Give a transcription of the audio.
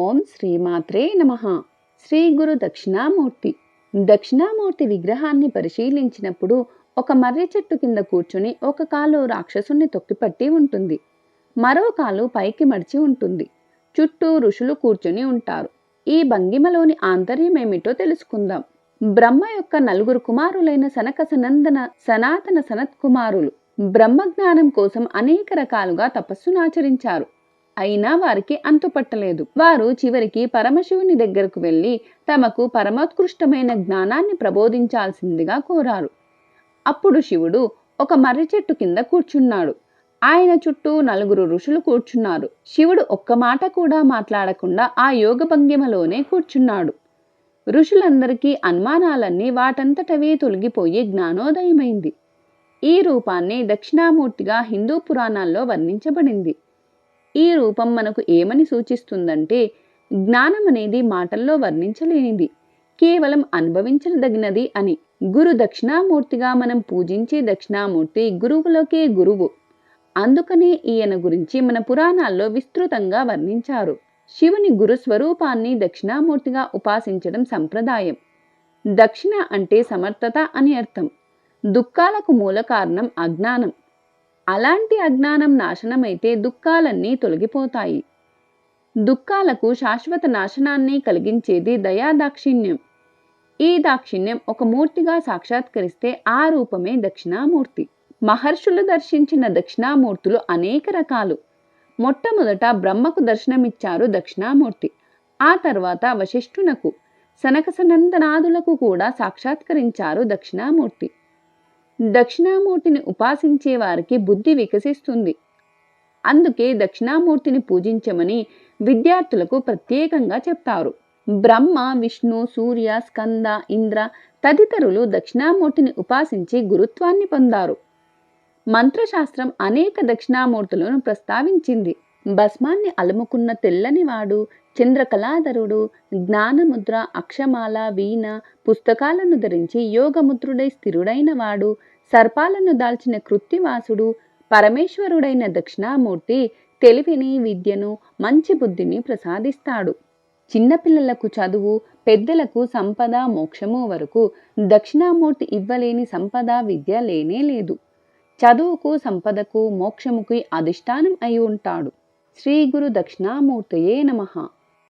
ఓం శ్రీమాత్రే నమ. శ్రీ గురు దక్షిణామూర్తి. దక్షిణామూర్తి విగ్రహాన్ని పరిశీలించినప్పుడు ఒక మర్రి చెట్టు కింద కూర్చుని ఒక కాలు రాక్షసుని తొక్కిపట్టి ఉంటుంది. మరో కాలు పైకి మడిచి ఉంటుంది. చుట్టూ ఋషులు కూర్చుని ఉంటారు. ఈ భంగిమలోని ఆంతర్యమేమిటో తెలుసుకుందాం. బ్రహ్మ యొక్క నలుగురు కుమారులైన సనక సనందన సనాతన సనత్ కుమారులు బ్రహ్మజ్ఞానం కోసం అనేక రకాలుగా తపస్సునాచరించారు అయినా వారికి అంతుపట్టలేదు. వారు చివరికి పరమశివుని దగ్గరకు వెళ్ళి తమకు పరమోత్కృష్టమైన జ్ఞానాన్ని ప్రబోధించాల్సిందిగా కోరారు. అప్పుడు శివుడు ఒక మర్రి చెట్టు కింద కూర్చున్నాడు. ఆయన చుట్టూ నలుగురు ఋషులు కూర్చున్నారు. శివుడు ఒక్క మాట కూడా మాట్లాడకుండా ఆ యోగ భంగిమలోనే కూర్చున్నాడు. ఋషులందరికీ అనుమానాలన్నీ వాటంతటవే తొలగిపోయి జ్ఞానోదయమైంది. ఈ రూపాన్ని దక్షిణామూర్తిగా హిందూ పురాణాల్లో వర్ణించబడింది. ఈ రూపం మనకు ఏమని సూచిస్తుందంటే జ్ఞానం అనేది మాటల్లో వర్ణించలేనిది కేవలం అనుభవించదగినది అని. గురు దక్షిణామూర్తిగా మనం పూజించే దక్షిణామూర్తి గురువులకే గురువు. అందుకనే ఈయన గురించి మన పురాణాల్లో విస్తృతంగా వర్ణించారు. శివుని గురు స్వరూపాన్ని దక్షిణామూర్తిగా ఉపాసించడం సంప్రదాయం. దక్షిణ అంటే సమర్థత అని అర్థం. దుఃఖాలకు మూల కారణం అజ్ఞానం. అలాంటి అజ్ఞానం నాశనమైతే దుఃఖాలన్నీ తొలగిపోతాయి. దుఃఖాలకు శాశ్వత నాశనాన్ని కలిగించేది దయాదాక్షిణ్యం. ఈ దాక్షిణ్యం ఒక మూర్తిగా సాక్షాత్కరిస్తే ఆ రూపమే దక్షిణామూర్తి. మహర్షులు దర్శించిన దక్షిణామూర్తులు అనేక రకాలు. మొట్టమొదట బ్రహ్మకు దర్శనమిచ్చారు దక్షిణామూర్తి. ఆ తర్వాత వశిష్ఠునకు సనకసనందనాదులకు కూడా సాక్షాత్కరించారు దక్షిణామూర్తి. దక్షిణామూర్తిని ఉపాసించే వారికి బుద్ధి వికసిస్తుంది. అందుకే దక్షిణామూర్తిని పూజించమని విద్యార్థులకు ప్రత్యేకంగా చెప్తారు. బ్రహ్మ విష్ణు సూర్య స్కంద ఇంద్ర తదితరులు దక్షిణామూర్తిని ఉపాసించి గురుత్వాన్ని పొందారు. మంత్రశాస్త్రం అనేక దక్షిణామూర్తులను ప్రస్తావించింది. భస్మాన్ని అలుముకున్న తెల్లనివాడు చంద్రకళాధరుడు జ్ఞానముద్ర అక్షమాల వీణ పుస్తకాలను ధరించి యోగముద్రుడై స్థిరుడైన వాడు సర్పాలను దాల్చిన కృత్తివాసుడు పరమేశ్వరుడైన దక్షిణామూర్తి తెలివిని విద్యను మంచి బుద్ధిని ప్రసాదిస్తాడు. చిన్నపిల్లలకు చదువు పెద్దలకు సంపద మోక్షము వరకు దక్షిణామూర్తి ఇవ్వలేని సంపద విద్య లేనే లేదు. చదువుకు సంపదకు మోక్షముకి అధిష్టానం అయి ఉంటాడు. श्रीगुरुदक्षिणामूर्तये नमः।